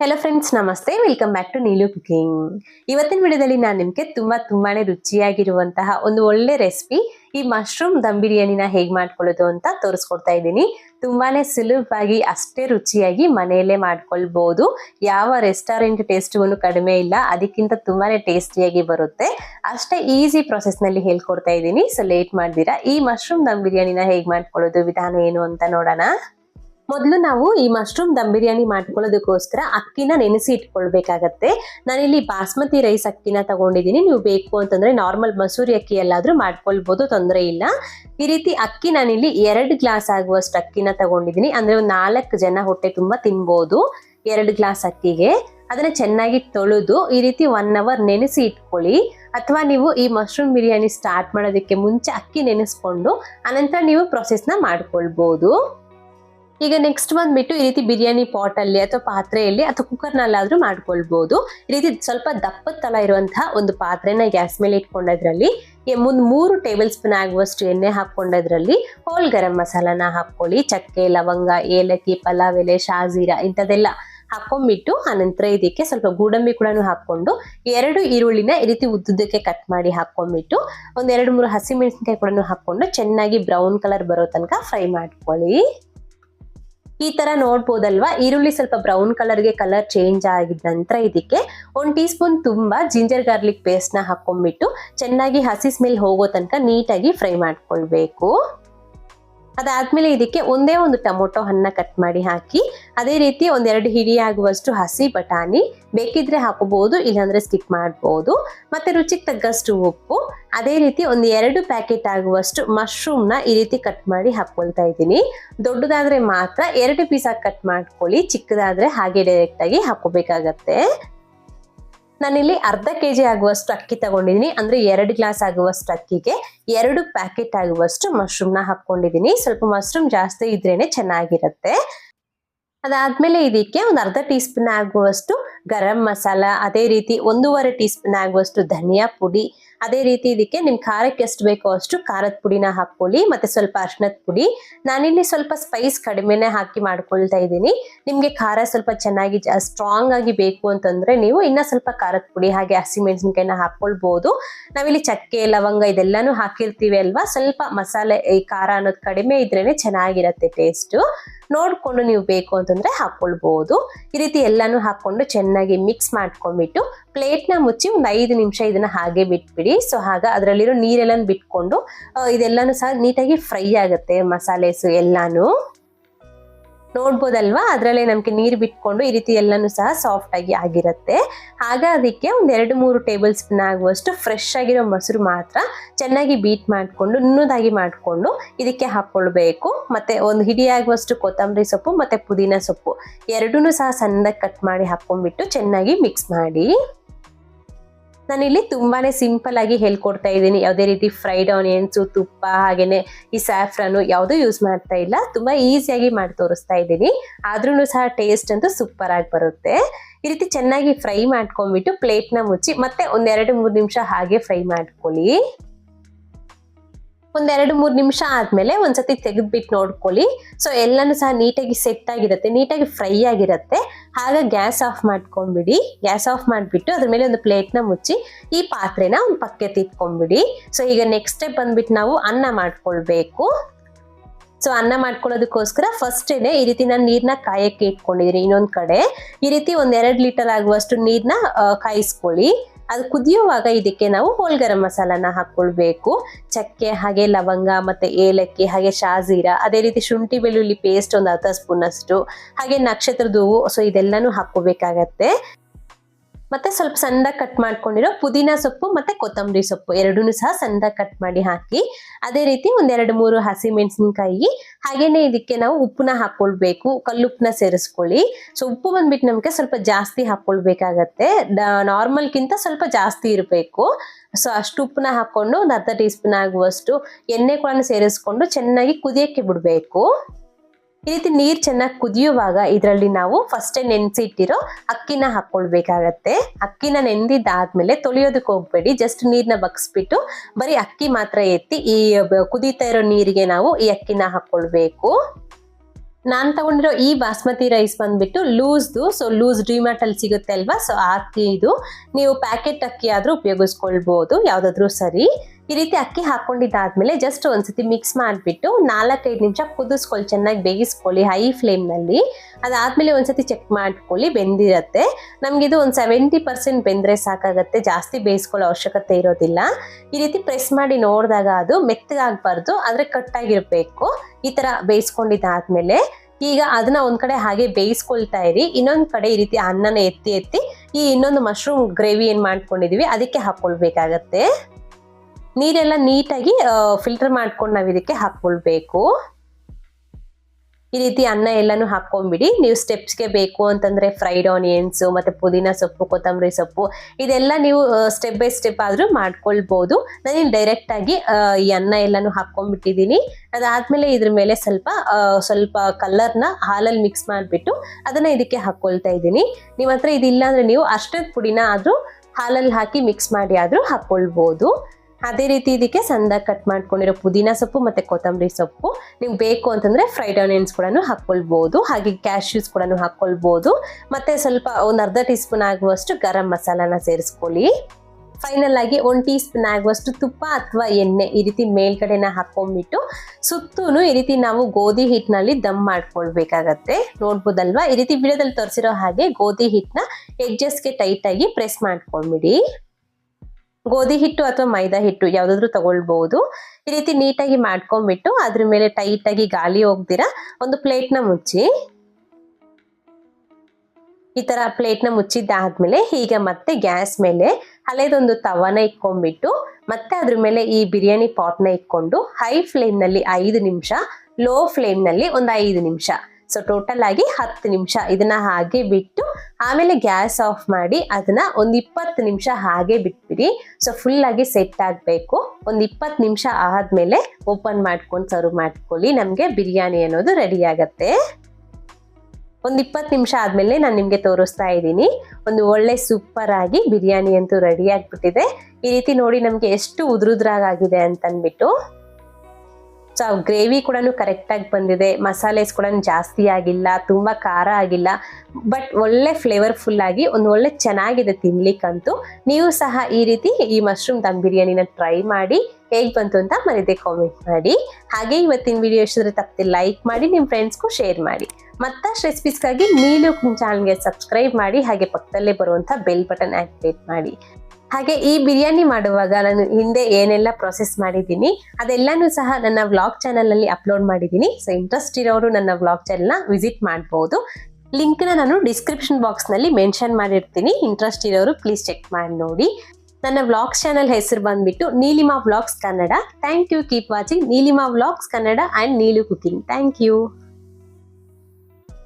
Hello friends ನಮಸ್ತೆ. Welcome back to Neelu cooking ಇವತ್ತಿನ ವಿಡಿಯೋದಲ್ಲಿ ನಾನು ನಿಮಗೆ ತುಂಬಾ ತುಂಬಾನೇ ರುಚಿಯಾಗಿರುವಂತಹ ಒಂದು ಒಳ್ಳೆ ರೆಸಿಪಿ ಈ ಮಶ್ರೂಮ್ ದಮ್ ಬಿರಿಯಾನಿನ ಹೇಗೆ ಮಾಡ್ಕೊಳ್ಳೋದು ಅಂತ ತೋರಿಸ್ಕೊಡ್ತಾ ಇದ್ದೀನಿ. ತುಂಬಾ ಸುಲಭವಾಗಿ ಅಷ್ಟೇ ರುಚಿಯಾಗಿ ಮನೆಯಲ್ಲೇ ಮಾಡ್ಕೊಳ್ಬೋದು. ಯಾವ ರೆಸ್ಟೋರೆಂಟ್ ಟೇಸ್ಟ್ಗೂ ಕಡಿಮೆ ಇಲ್ಲ, ಅದಕ್ಕಿಂತ ತುಂಬಾನೇ ಟೇಸ್ಟಿಯಾಗಿ ಬರುತ್ತೆ. ಅಷ್ಟೇ ಈಸಿ ನಲ್ಲಿ ಹೇಳ್ಕೊಡ್ತಾ ಇದ್ದೀನಿ. ಸೊ ಲೇಟ್ ಮಾಡ್ದಿರಾ. ಈ ಮಶ್ರೂಮ್ ದಮ್ ಬಿರಿಯಾನಿನ ಹೇಗೆ ಮಾಡ್ಕೊಳ್ಳೋದು, ವಿಧಾನ ಏನು ಅಂತ ನೋಡೋಣ. ಮೊದಲು ನಾವು ಈ ಮಶ್ರೂಮ್ ದಮ್ ಬಿರಿಯಾನಿ ಮಾಡ್ಕೊಳ್ಳೋದಕ್ಕೋಸ್ಕರ ಅಕ್ಕಿನ ನೆನೆಸಿ ಇಟ್ಕೊಳ್ಬೇಕಾಗತ್ತೆ. ನಾನಿಲ್ಲಿ ಬಾಸ್ಮತಿ ರೈಸ್ ಅಕ್ಕಿನ ತಗೊಂಡಿದ್ದೀನಿ. ನೀವು ಬೇಕು ಅಂತಂದ್ರೆ ನಾರ್ಮಲ್ ಮಸೂರಿ ಅಕ್ಕಿ ಎಲ್ಲಾದರೂ ಮಾಡ್ಕೊಳ್ಬೋದು, ತೊಂದರೆ ಇಲ್ಲ. ಈ ರೀತಿ ಅಕ್ಕಿ ನಾನಿಲ್ಲಿ ಎರಡು ಗ್ಲಾಸ್ ಆಗುವಷ್ಟು ಅಕ್ಕಿನ ತಗೊಂಡಿದ್ದೀನಿ. ಅಂದ್ರೆ ಒಂದು ನಾಲ್ಕು ಜನ ಹೊಟ್ಟೆ ತುಂಬಾ ತಿನ್ಬೋದು ಎರಡು ಗ್ಲಾಸ್ ಅಕ್ಕಿಗೆ. ಅದನ್ನ ಚೆನ್ನಾಗಿ ತೊಳೆದು ಈ ರೀತಿ ಒನ್ ಅವರ್ ನೆನೆಸಿ ಇಟ್ಕೊಳ್ಳಿ. ಅಥವಾ ನೀವು ಈ ಮಶ್ರೂಮ್ ಬಿರಿಯಾನಿ ಸ್ಟಾರ್ಟ್ ಮಾಡೋದಕ್ಕೆ ಮುಂಚೆ ಅಕ್ಕಿ ನೆನೆಸ್ಕೊಂಡು, ಅನಂತರ ನೀವು ಪ್ರೊಸೆಸ್ನ ಮಾಡ್ಕೊಳ್ಬೋದು. ಈಗ ನೆಕ್ಸ್ಟ್ ಬಂದ್ಬಿಟ್ಟು ಈ ರೀತಿ ಬಿರಿಯಾನಿ ಪಾಟ್ ಅಲ್ಲಿ ಅಥವಾ ಪಾತ್ರೆಯಲ್ಲಿ ಅಥವಾ ಕುಕ್ಕರ್ನಲ್ಲಾದ್ರೂ ಮಾಡ್ಕೊಳ್ಬಹುದು ಈ ರೀತಿ ಸ್ವಲ್ಪ ದಪ್ಪದ ತಲ ಇರುವಂತಹ ಒಂದು ಪಾತ್ರೆನ ಗ್ಯಾಸ್ ಮೇಲೆ ಇಟ್ಕೊಂಡದ್ರಲ್ಲಿ. ಮುಂದ್ ಮೂರು ಟೇಬಲ್ ಸ್ಪೂನ್ ಆಗುವಷ್ಟು ಎಣ್ಣೆ ಹಾಕೊಂಡದ್ರಲ್ಲಿ ಹೋಲ್ ಗರಂ ಮಸಾಲಾನ ಹಾಕೊಳ್ಳಿ ಚಕ್ಕೆ, ಲವಂಗ, ಏಲಕ್ಕಿ, ಪಲಾವ್ ಎಲೆ, ಶಾಜೀರಾ ಇಂಥದೆಲ್ಲ ಹಾಕೊಂಡ್ಬಿಟ್ಟು ಆನಂತರ ಇದಕ್ಕೆ ಸ್ವಲ್ಪ ಗೋಡಂಬಿ ಕೂಡ ಹಾಕೊಂಡು ಎರಡು ಈರುಳ್ಳಿನ ಈ ರೀತಿ ಉದ್ದುದಕ್ಕೆ ಕಟ್ ಮಾಡಿ ಹಾಕೊಂಡ್ಬಿಟ್ಟು ಒಂದ್ ಎರಡು ಮೂರು ಹಸಿ ಮೆಣಸಿನಕಾಯಿ ಕೂಡ ಹಾಕೊಂಡು ಚೆನ್ನಾಗಿ ಬ್ರೌನ್ ಕಲರ್ ಬರೋ ತನಕ ಫ್ರೈ ಮಾಡ್ಕೊಳ್ಳಿ. ಈ ತರ ನೋಡ್ಬೋದಲ್ವಾ? ಈರುಳ್ಳಿ ಸ್ವಲ್ಪ ಬ್ರೌನ್ ಕಲರ್ಗೆ ಕಲರ್ ಚೇಂಜ್ ಆಗಿದ ನಂತರ ಇದಕ್ಕೆ ಒಂದ್ ಟೀ ಸ್ಪೂನ್ ತುಂಬಾ ಜಿಂಜರ್ ಗಾರ್ಲಿಕ್ ಪೇಸ್ಟ್ನ ಹಾಕೊಂಡ್ಬಿಟ್ಟು ಚೆನ್ನಾಗಿ ಹಸಿ ಸ್ಮೆಲ್ ಹೋಗೋ ತನಕ ನೀಟಾಗಿ ಫ್ರೈ ಮಾಡ್ಕೊಳ್ಬೇಕು. ಅದಾದ್ಮೇಲೆ ಇದಕ್ಕೆ ಒಂದೇ ಒಂದು ಟೊಮೊಟೊ ಹಣ್ಣ ಕಟ್ ಮಾಡಿ ಹಾಕಿ, ಅದೇ ರೀತಿ ಒಂದೆರಡು ಹಿಡಿ ಆಗುವಷ್ಟು ಹಸಿ ಬಟಾಣಿ ಬೇಕಿದ್ರೆ ಹಾಕೋಬಹುದು, ಇಲ್ಲಾಂದ್ರೆ ಸ್ಕಿಪ್ ಮಾಡಬಹುದು ಮತ್ತೆ ರುಚಿಗೆ ತಗ್ಗಷ್ಟು ಉಪ್ಪು, ಅದೇ ರೀತಿ ಒಂದು ಎರಡು ಪ್ಯಾಕೆಟ್ ಆಗುವಷ್ಟು ಮಶ್ರೂಮ್ನ ಈ ರೀತಿ ಕಟ್ ಮಾಡಿ ಹಾಕೊಳ್ತಾ ಇದ್ದೀನಿ. ದೊಡ್ಡದಾದ್ರೆ ಮಾತ್ರ ಎರಡು ಪೀಸ್ ಕಟ್ ಮಾಡ್ಕೊಳ್ಳಿ, ಚಿಕ್ಕದಾದ್ರೆ ಹಾಗೆ ಡೈರೆಕ್ಟ್ ಆಗಿ ಹಾಕೋಬೇಕಾಗತ್ತೆ. ನಾನಿಲ್ಲಿ ಅರ್ಧ ಕೆ ಜಿ ಆಗುವಷ್ಟು ಅಕ್ಕಿ ತಗೊಂಡಿದ್ದೀನಿ ಅಂದ್ರೆ ಎರಡು ಗ್ಲಾಸ್ ಆಗುವಷ್ಟು ಅಕ್ಕಿಗೆ ಎರಡು ಪ್ಯಾಕೆಟ್ ಆಗುವಷ್ಟು ಮಶ್ರೂಮ್ನ ಹಾಕ್ಕೊಂಡಿದ್ದೀನಿ ಸ್ವಲ್ಪ ಮಶ್ರೂಮ್ ಜಾಸ್ತಿ ಇದ್ರೇನೆ ಚೆನ್ನಾಗಿರುತ್ತೆ. ಅದಾದ್ಮೇಲೆ ಇದಕ್ಕೆ ಒಂದು ಅರ್ಧ ಟೀ ಸ್ಪೂನ್ ಆಗುವಷ್ಟು ಗರಂ ಮಸಾಲ, ಅದೇ ರೀತಿ ಒಂದೂವರೆ ಟೀ ಸ್ಪೂನ್ ಆಗುವಷ್ಟು ಧನಿಯಾ ಪುಡಿ, ಅದೇ ರೀತಿ ಇದಕ್ಕೆ ನಿಮ್ ಖಾರಕ್ಕೆ ಎಷ್ಟು ಬೇಕೋ ಅಷ್ಟು ಖಾರದ ಪುಡಿನ ಹಾಕೊಳ್ಳಿ ಮತ್ತೆ ಸ್ವಲ್ಪ ಅರ್ಶನದ ಪುಡಿ. ನಾನಿಲ್ಲಿ ಸ್ವಲ್ಪ ಸ್ಪೈಸ್ ಕಡಿಮೆನೆ ಹಾಕಿ ಮಾಡ್ಕೊಳ್ತಾ ಇದ್ದೀನಿ. ನಿಮ್ಗೆ ಖಾರ ಸ್ವಲ್ಪ ಚೆನ್ನಾಗಿ ಸ್ಟ್ರಾಂಗ್ ಆಗಿ ಬೇಕು ಅಂತಂದ್ರೆ ನೀವು ಇನ್ನ ಸ್ವಲ್ಪ ಖಾರದ ಪುಡಿ ಹಾಗೆ ಹಸಿ ಮೆಣಸಿನ್ಕಾಯಿನ ಹಾಕೊಳ್ಬಹುದು ನಾವಿಲ್ಲಿ ಚಕ್ಕೆ, ಲವಂಗ ಇದೆಲ್ಲಾನು ಹಾಕಿರ್ತೀವಿ ಅಲ್ವಾ? ಸ್ವಲ್ಪ ಮಸಾಲೆ, ಈ ಖಾರ ಅನ್ನೋದು ಕಡಿಮೆ ಇದ್ರೇನೆ ಚೆನ್ನಾಗಿರತ್ತೆ ಟೇಸ್ಟ್ ನೋಡ್ಕೊಂಡು ನೀವು ಬೇಕು ಅಂತಂದ್ರೆ ಹಾಕೊಳ್ಬಹುದು ಈ ರೀತಿ ಎಲ್ಲಾನು ಹಾಕೊಂಡು ಚೆನ್ನಾಗಿ ಮಿಕ್ಸ್ ಮಾಡ್ಕೊಂಡ್ಬಿಟ್ಟು ಪ್ಲೇಟ್ನ ಮುಚ್ಚಿ ಒಂದು ಐದು ನಿಮಿಷ ಇದನ್ನ ಹಾಗೆ ಬಿಟ್ಬಿಡಿ. ಸೊ ಆಗ ಅದರಲ್ಲಿರೋ ನೀರೆಲ್ಲ ಬಿಟ್ಕೊಂಡು ಇದೆಲ್ಲಾನು ಸಹ ನೀಟಾಗಿ ಫ್ರೈ ಆಗುತ್ತೆ ಮಸಾಲೆಸ್ ಎಲ್ಲಾನು. ನೋಡ್ಬೋದಲ್ವಾ? ಅದರಲ್ಲೇ ನಮಗೆ ನೀರು ಬಿಟ್ಕೊಂಡು ಈ ರೀತಿ ಎಲ್ಲನೂ ಸಹ ಸಾಫ್ಟ್ ಆಗಿ ಆಗಿರುತ್ತೆ. ಆಗ ಅದಕ್ಕೆ ಒಂದು ಎರಡು ಮೂರು ಟೇಬಲ್ ಸ್ಪೂನ್ ಆಗುವಷ್ಟು ಫ್ರೆಶ್ ಆಗಿರೋ ಮೊಸರು ಮಾತ್ರ ಚೆನ್ನಾಗಿ ಬೀಟ್ ಮಾಡಿಕೊಂಡು, ನುಣ್ಣದಾಗಿ ಮಾಡಿಕೊಂಡು ಇದಕ್ಕೆ ಹಾಕ್ಕೊಳ್ಬೇಕು ಮತ್ತೆ ಒಂದು ಹಿಡಿ ಆಗುವಷ್ಟು ಕೊತ್ತಂಬರಿ ಸೊಪ್ಪು ಮತ್ತೆ ಪುದೀನ ಸೊಪ್ಪು. ಎರಡೂ ಸಹ ಸಣ್ಣದಾಗಿ ಕಟ್ ಮಾಡಿ ಹಾಕ್ಕೊಂಡ್ಬಿಟ್ಟು ಚೆನ್ನಾಗಿ ಮಿಕ್ಸ್ ಮಾಡಿ. ನಾನಿಲ್ಲಿ ತುಂಬಾನೇ ಸಿಂಪಲ್ ಆಗಿ ಹೇಳ್ಕೊಡ್ತಾ ಇದ್ದೀನಿ. ಯಾವುದೇ ರೀತಿ ಫ್ರೈಡ್ ಆನಿಯನ್ಸು, ತುಪ್ಪ, ಹಾಗೇನೆ ಈ ಸ್ಯಾಫ್ರನು ಯಾವುದೂ ಯೂಸ್ ಮಾಡ್ತಾ ಇಲ್ಲ. ತುಂಬ ಈಸಿಯಾಗಿ ಮಾಡಿ ತೋರಿಸ್ತಾ ಇದ್ದೀನಿ. ಆದ್ರೂ ಸಹ ಟೇಸ್ಟ್ ಅಂತೂ ಸೂಪರ್ ಆಗಿ ಬರುತ್ತೆ. ಈ ರೀತಿ ಚೆನ್ನಾಗಿ ಫ್ರೈ ಮಾಡ್ಕೊಂಡ್ಬಿಟ್ಟು ಪ್ಲೇಟ್ನ ಮುಚ್ಚಿ ಮತ್ತೆ ಒಂದೆರಡು ಮೂರು ನಿಮಿಷ ಹಾಗೆ ಫ್ರೈ ಮಾಡ್ಕೊಳ್ಳಿ. ಒಂದೆರಡು ಮೂರು ನಿಮಿಷ ಆದ್ಮೇಲೆ ಒಂದ್ಸತಿ ತೆಗೆದ್ಬಿಟ್ಟು ನೋಡ್ಕೊಳ್ಳಿ. ಸೊ ಎಲ್ಲಾನು ಸಹ ನೀಟಾಗಿ ಸೆಟ್ ಆಗಿರುತ್ತೆ, ನೀಟಾಗಿ ಫ್ರೈ ಆಗಿರುತ್ತೆ. ಆಗ ಗ್ಯಾಸ್ ಆಫ್ ಮಾಡ್ಕೊಂಡ್ಬಿಡಿ. ಗ್ಯಾಸ್ ಆಫ್ ಮಾಡಿಬಿಟ್ಟು ಅದ್ರ ಮೇಲೆ ಒಂದು ಪ್ಲೇಟ್ನ ಮುಚ್ಚಿ, ಈ ಪಾತ್ರೆನ ಒಂದು ಪಕ್ಕೆ ತಿಕ್ಕೊಂಡ್ಬಿಡಿ ಸೊ ಈಗ ನೆಕ್ಸ್ಟ್ ಸ್ಟೆಪ್ ಬಂದ್ಬಿಟ್ಟು ನಾವು ಅನ್ನ ಮಾಡ್ಕೊಳ್ಬೇಕು. ಸೊ ಅನ್ನ ಮಾಡ್ಕೊಳ್ಳೋದಕ್ಕೋಸ್ಕರ ಫಸ್ಟೇನೆ ಈ ರೀತಿ ನಾನು ನೀರ್ನ ಕಾಯಕ್ಕೆ ಇಟ್ಕೊಂಡಿದ್ದೀನಿ ಇನ್ನೊಂದ್ ಕಡೆ. ಈ ರೀತಿ ಒಂದ್ ಎರಡ್ ಲೀಟರ್ ಆಗುವಷ್ಟು ನೀರ್ನ ಕಾಯಿಸ್ಕೊಳ್ಳಿ. ಅದು ಕುದಿಯುವಾಗ ಇದಕ್ಕೆ ನಾವು ಹೋಲ್ ಗರಂ ಮಸಾಲಾನ ಹಾಕೊಳ್ಬೇಕು ಚಕ್ಕೆ, ಹಾಗೆ ಲವಂಗ ಮತ್ತೆ ಏಲಕ್ಕಿ, ಹಾಗೆ ಶಾಜೀರಾ, ಅದೇ ರೀತಿ ಶುಂಠಿ ಬೆಳ್ಳುಳ್ಳಿ ಪೇಸ್ಟ್ ಒಂದು ಅರ್ಧ ಸ್ಪೂನ್ ಅಷ್ಟು ಹಾಗೆ ನಕ್ಷತ್ರದ ಹೂವು ಸೊ ಇದೆಲ್ಲಾನು ಹಾಕೋಬೇಕಾಗತ್ತೆ ಮತ್ತೆ ಸ್ವಲ್ಪ ಸಣ್ಣದಾಗಿ ಕಟ್ ಮಾಡ್ಕೊಂಡಿರೋ ಪುದೀನ ಸೊಪ್ಪು ಮತ್ತೆ ಕೊತ್ತಂಬರಿ ಸೊಪ್ಪು. ಎರಡೂ ಸಹ ಸಣ್ಣದಾಗಿ ಕಟ್ ಮಾಡಿ ಹಾಕಿ, ಅದೇ ರೀತಿ ಒಂದೆರಡು ಮೂರು ಹಸಿ ಮೆಣಸಿನ್ಕಾಯಿ, ಹಾಗೇನೆ ಇದಕ್ಕೆ ನಾವು ಉಪ್ಪನ್ನ ಹಾಕೊಳ್ಬೇಕು. ಕಲ್ಲುಪ್ಪನ್ನ ಸೇರಿಸ್ಕೊಳ್ಳಿ. ಸೊ ಉಪ್ಪು ಬಂದ್ಬಿಟ್ಟು ನಮಗೆ ಸ್ವಲ್ಪ ಜಾಸ್ತಿ ಹಾಕೊಳ್ಬೇಕಾಗತ್ತೆ. ನಾರ್ಮಲ್ಗಿಂತ ಸ್ವಲ್ಪ ಜಾಸ್ತಿ ಇರಬೇಕು. ಸೊ ಅಷ್ಟು ಉಪ್ಪನ್ನ ಹಾಕೊಂಡು ಒಂದು ಅರ್ಧ ಟೀ ಸ್ಪೂನ್ ಆಗುವಷ್ಟು ಎಣ್ಣೆ ಕೂಡ ಸೇರಿಸ್ಕೊಂಡು ಚೆನ್ನಾಗಿ ಕುದಿಯಕ್ಕೆ ಬಿಡಬೇಕು. ಈ ರೀತಿ ನೀರು ಚೆನ್ನಾಗಿ ಕುದಿಯುವಾಗ ಇದರಲ್ಲಿ ನಾವು ಫಸ್ಟೇ ನೆನೆಸಿಟ್ಟಿರೋ ಅಕ್ಕಿನ ಹಾಕೊಳ್ಬೇಕಾಗತ್ತೆ. ಅಕ್ಕಿನ ನೆಂದಿದ್ದಾದ್ಮೇಲೆ ತೊಳೆಯೋದಕ್ಕೆ ಹೋಗ್ಬೇಡಿ. ಜಸ್ಟ್ ನೀರ್ನ ಬಗ್ಸ್ಬಿಟ್ಟು ಬರೀ ಅಕ್ಕಿ ಮಾತ್ರ ಎತ್ತಿ ಈ ಕುದೀತಾ ಇರೋ ನೀರಿಗೆ ನಾವು ಈ ಅಕ್ಕಿನ ಹಾಕ್ಕೊಳ್ಬೇಕು ನಾನು ತಗೊಂಡಿರೋ ಈ ಬಾಸ್ಮತಿ ರೈಸ್ ಬಂದ್ಬಿಟ್ಟು ಲೂಸ್ದು ಸೊ ಲೂಸ್ ಡಿಮಾರ್ಟ್ ಅಲ್ಲಿ ಸಿಗುತ್ತೆ ಅಲ್ವಾ? ಸೊ ಅಕ್ಕಿ ಇದು. ನೀವು ಪ್ಯಾಕೆಟ್ ಅಕ್ಕಿ ಆದ್ರೂ ಉಪಯೋಗಿಸ್ಕೊಳ್ಬಹುದು ಯಾವ್ದಾದ್ರು ಸರಿ. ಈ ರೀತಿ ಅಕ್ಕಿ ಹಾಕೊಂಡಿದ್ದಾದ್ಮೇಲೆ ಜಸ್ಟ್ ಒಂದ್ಸತಿ ಮಿಕ್ಸ್ ಮಾಡಿಬಿಟ್ಟು ನಾಲ್ಕೈದು ನಿಮಿಷ ಕುದಿಸ್ಕೊಳ್ಳಿ, ಚೆನ್ನಾಗಿ ಬೇಯಿಸ್ಕೊಳ್ಳಿ ಹೈ ಫ್ಲೇಮ್ನಲ್ಲಿ ಅದಾದ್ಮೇಲೆ ಒಂದ್ಸತಿ ಚೆಕ್ ಮಾಡ್ಕೊಳ್ಳಿ, ಬೆಂದಿರತ್ತೆ. ನಮಗಿದು ಒಂದು ಸೆವೆಂಟಿ ಪರ್ಸೆಂಟ್ ಬೆಂದರೆ ಸಾಕಾಗತ್ತೆ, ಜಾಸ್ತಿ ಬೇಯಿಸ್ಕೊಳ್ಳೋ ಅವಶ್ಯಕತೆ ಇರೋದಿಲ್ಲ. ಈ ರೀತಿ ಪ್ರೆಸ್ ಮಾಡಿ ನೋಡಿದಾಗ ಅದು ಮೆತ್ತಗಾಗಬಾರ್ದು, ಆದರೆ ಕಟ್ಟಾಗಿರಬೇಕು. ಈ ಥರ ಬೇಯಿಸ್ಕೊಂಡಿದ್ದಾದ್ಮೇಲೆ ಈಗ ಅದನ್ನ ಒಂದ್ ಕಡೆ ಹಾಗೆ ಬೇಯಿಸ್ಕೊಳ್ತಾ ಇರಿ. ಇನ್ನೊಂದ್ ಕಡೆ ಈ ರೀತಿ ಅನ್ನನ ಎತ್ತಿ ಎತ್ತಿ ಈ ಇನ್ನೊಂದು ಮಶ್ರೂಮ್ ಗ್ರೇವಿ ಏನ್ ಮಾಡ್ಕೊಂಡಿದೀವಿ, ಅದಕ್ಕೆ ಹಾಕೊಳ್ಬೇಕಾಗತ್ತೆ. ನೀರೆಲ್ಲ ನೀಟಾಗಿ ಫಿಲ್ಟರ್ ಮಾಡ್ಕೊಂಡು ನಾವು ಇದಕ್ಕೆ ಹಾಕೊಳ್ಬೇಕು ಈ ರೀತಿ ಅನ್ನ ಎಲ್ಲಾನು ಹಾಕೊಂಡ್ಬಿಡಿ ನೀವು ಸ್ಟೆಪ್ಸ್ಗೆ ಬೇಕು ಅಂತಂದ್ರೆ ಫ್ರೈಡ್ ಆನಿಯನ್ಸ್ ಮತ್ತೆ ಪುದೀನ ಸೊಪ್ಪು, ಕೊತ್ತಂಬರಿ ಸೊಪ್ಪು, ಇದೆಲ್ಲ ನೀವು ಸ್ಟೆಪ್ ಬೈ ಸ್ಟೆಪ್ ಆದ್ರೂ ಮಾಡ್ಕೊಳ್ಬಹುದು ನಾನು ಡೈರೆಕ್ಟ್ ಆಗಿ ಈ ಅನ್ನ ಎಲ್ಲಾನು ಹಾಕೊಂಡ್ಬಿಟ್ಟಿದ್ದೀನಿ ಅದಾದ್ಮೇಲೆ ಇದ್ರ ಮೇಲೆ ಸ್ವಲ್ಪ ಸ್ವಲ್ಪ ಕಲರ್ನ ಹಾಲಲ್ಲಿ ಮಿಕ್ಸ್ ಮಾಡಿಬಿಟ್ಟು ಅದನ್ನ ಇದಕ್ಕೆ ಹಾಕೊಳ್ತಾ ಇದ್ದೀನಿ. ನಿಮ್ಮ ಹತ್ರ ಇದಿಲ್ಲ ಅಂದ್ರೆ ನೀವು ಅಷ್ಟೇ ಪುಡಿನ ಆದ್ರೂ ಹಾಲಲ್ಲಿ ಹಾಕಿ ಮಿಕ್ಸ್ ಮಾಡಿ ಆದ್ರೂ ಹಾಕೊಳ್ಬಹುದು ಅದೇ ರೀತಿ ಇದಕ್ಕೆ ಸಣ್ಣದಾಗಿ ಕಟ್ ಮಾಡ್ಕೊಂಡಿರೋ ಪುದೀನ ಸೊಪ್ಪು ಮತ್ತೆ ಕೊತ್ತಂಬರಿ ಸೊಪ್ಪು. ನೀವು ಬೇಕು ಅಂತಂದ್ರೆ ಫ್ರೈಡ್ ಆನಿಯನ್ಸ್ ಕೂಡ ಹಾಕೊಳ್ಬಹುದು ಹಾಗೆ ಕ್ಯಾಶ್ಯೂಸ್ ಕೂಡ ಹಾಕೊಳ್ಬಹುದು ಮತ್ತೆ ಸ್ವಲ್ಪ ಒಂದು ಅರ್ಧ ಟೀ ಸ್ಪೂನ್ ಆಗುವಷ್ಟು ಗರಂ ಮಸಾಲಾನ ಸೇರಿಸ್ಕೊಳ್ಳಿ. ಫೈನಲ್ ಆಗಿ ಒಂದು ಟೀ ಸ್ಪೂನ್ ಆಗುವಷ್ಟು ತುಪ್ಪ ಅಥವಾ ಎಣ್ಣೆ ಈ ರೀತಿ ಮೇಲ್ಗಡೆನ ಹಾಕೊಂಡ್ಬಿಟ್ಟು ಸುತ್ತೂ ಈ ರೀತಿ ನಾವು ಗೋಧಿ ಹಿಟ್ಟಿನಲ್ಲಿ ದಮ್ ಮಾಡ್ಕೊಳ್ಬೇಕಾಗತ್ತೆ. ನೋಡ್ಬೋದಲ್ವಾ? ಈ ರೀತಿ ವಿಡಿಯೋದಲ್ಲಿ ತೋರಿಸಿರೋ ಹಾಗೆ ಗೋಧಿ ಹಿಟ್ಟನ್ನ ಗೆ ಟೈಟ್ ಆಗಿ ಪ್ರೆಸ್ ಮಾಡ್ಕೊಂಡ್ಬಿಡಿ. ಗೋಧಿ ಹಿಟ್ಟು ಅಥವಾ ಮೈದಾ ಹಿಟ್ಟು ಯಾವ್ದಾದ್ರು ತಗೊಳ್ಬಹುದು ಈ ರೀತಿ ನೀಟಾಗಿ ಮಾಡ್ಕೊಂಡ್ಬಿಟ್ಟು ಅದ್ರ ಮೇಲೆ ಟೈಟ್ ಆಗಿ ಗಾಳಿ ಹೋಗ್ದಿರ ಒಂದು ಪ್ಲೇಟ್ನ ಮುಚ್ಚಿ. ಈ ತರ ಪ್ಲೇಟ್ನ ಮುಚ್ಚಿದ್ದಾದ್ಮೇಲೆ ಈಗ ಮತ್ತೆ ಗ್ಯಾಸ್ ಮೇಲೆ ಹಳೆದೊಂದು ತವನ ಇಟ್ಕೊಂಡ್ಬಿಟ್ಟು ಮತ್ತೆ ಅದ್ರ ಮೇಲೆ ಈ ಬಿರಿಯಾನಿ ಪಾಟ್ನ ಇಟ್ಕೊಂಡು ಹೈ ಫ್ಲೇಮ್ನಲ್ಲಿ ಐದು ನಿಮಿಷ ಲೋ ಫ್ಲೇಮ್ನಲ್ಲಿ ಒಂದು ಐದು ನಿಮಿಷ. ಸೊ ಟೋಟಲ್ ಆಗಿ ಹತ್ತು ನಿಮಿಷ. ಇದನ್ನ ಹಾಗೆ ಬಿಟ್ಟು ಆಮೇಲೆ ಗ್ಯಾಸ್ ಆಫ್ ಮಾಡಿ ಅದನ್ನ ಒಂದು ಇಪ್ಪತ್ತು ನಿಮಿಷ ಹಾಗೆ ಬಿಟ್ಬಿಡಿ. ಸೊ ಫುಲ್ ಆಗಿ ಸೆಟ್ ಆಗಬೇಕು. ಒಂದು ಇಪ್ಪತ್ತು ನಿಮಿಷ ಆದ್ಮೇಲೆ ಓಪನ್ ಮಾಡ್ಕೊಂಡು ಸರ್ವ್ ಮಾಡ್ಕೊಳ್ಳಿ. ನಮಗೆ ಬಿರಿಯಾನಿ ಅನ್ನೋದು ರೆಡಿ ಆಗತ್ತೆ. ಒಂದು ಇಪ್ಪತ್ತು ನಿಮಿಷ ಆದಮೇಲೆ ನಾನು ನಿಮಗೆ ತೋರಿಸ್ತಾ ಇದ್ದೀನಿ. ಒಂದು ಒಳ್ಳೆ ಸೂಪರ್ ಆಗಿ ಬಿರಿಯಾನಿ ಅಂತೂ ರೆಡಿ ಆಗಿಬಿಟ್ಟಿದೆ. ಈ ರೀತಿ ನೋಡಿ ನಮಗೆ ಎಷ್ಟು ಉದುರುದ್ರಾಗಿದೆ ಅಂತ ಅಂದ್ಬಿಟ್ಟು ಸೊ ಗ್ರೇವಿ ಕೂಡ ಕರೆಕ್ಟಾಗಿ ಬಂದಿದೆ. ಮಸಾಲೆಸ್ ಕೂಡ ಜಾಸ್ತಿ ಆಗಿಲ್ಲ, ತುಂಬ ಖಾರ ಆಗಿಲ್ಲ ಬಟ್ ಒಳ್ಳೆ ಫ್ಲೇವರ್ಫುಲ್ ಆಗಿ, ಒಂದು ಒಳ್ಳೆ ಚೆನ್ನಾಗಿದೆ ತಿನ್ಲಿಕ್ಕಂತೂ ನೀವು ಸಹ ಈ ರೀತಿ ಈ ಮಶ್ರೂಮ್ ದಮ್ ಬಿರಿಯಾನಿನ ಟ್ರೈ ಮಾಡಿ ಹೇಗೆ ಬಂತು ಅಂತ ಮರಿದೆ ಕಾಮೆಂಟ್ ಮಾಡಿ. ಹಾಗೆ ಇವತ್ತಿನ ವಿಡಿಯೋ ಇಷ್ಟಿದ್ರೆ ತಪ್ಪದೆ ಲೈಕ್ ಮಾಡಿ ನಿಮ್ಮ ಫ್ರೆಂಡ್ಸ್ಗೂ ಶೇರ್ ಮಾಡಿ. ಮತ್ತಷ್ಟು ರೆಸಿಪೀಸ್ಗಾಗಿ ನೀಲು ಚಾನಲ್ಗೆ ಸಬ್ಸ್ಕ್ರೈಬ್ ಮಾಡಿ, ಹಾಗೆ ಪಕ್ಕದಲ್ಲೇ ಬರುವಂಥ ಬೆಲ್ ಬಟನ್ ಆಕ್ಟಿವೇಟ್ ಮಾಡಿ. ಹಾಗೆ ಈ ಬಿರಿಯಾನಿ ಮಾಡುವಾಗ ನಾನು ಹಿಂದೆ ಏನೆಲ್ಲ ಪ್ರೊಸೆಸ್ ಮಾಡಿದ್ದೀನಿ, ಅದೆಲ್ಲಾನು ಸಹ ನನ್ನ ವ್ಲಾಗ್ ಚಾನಲ್ ಅಲ್ಲಿ ಅಪ್ಲೋಡ್ ಮಾಡಿದ್ದೀನಿ. ಸೊ ಇಂಟ್ರೆಸ್ಟ್ ಇರೋರು ನನ್ನ ವ್ಲಾಗ್ ಚಾನಲ್ನ ವಿಸಿಟ್ ಮಾಡ್ಬೋದು. ಲಿಂಕ್ನ ನಾನು ಡಿಸ್ಕ್ರಿಪ್ಷನ್ ಬಾಕ್ಸ್ನಲ್ಲಿ ಮೆನ್ಷನ್ ಮಾಡಿರ್ತೀನಿ. ಇಂಟ್ರೆಸ್ಟ್ ಇರೋರು ಪ್ಲೀಸ್ ಚೆಕ್ ಮಾಡಿ ನೋಡಿ. ನನ್ನ ವ್ಲಾಗ್ಸ್ ಚಾನಲ್ ಹೆಸರು ಬಂದ್ಬಿಟ್ಟು Neelima vlogs Kannada. Thank you keep watching Neelima vlogs Kannada and Neelu cooking. Thank you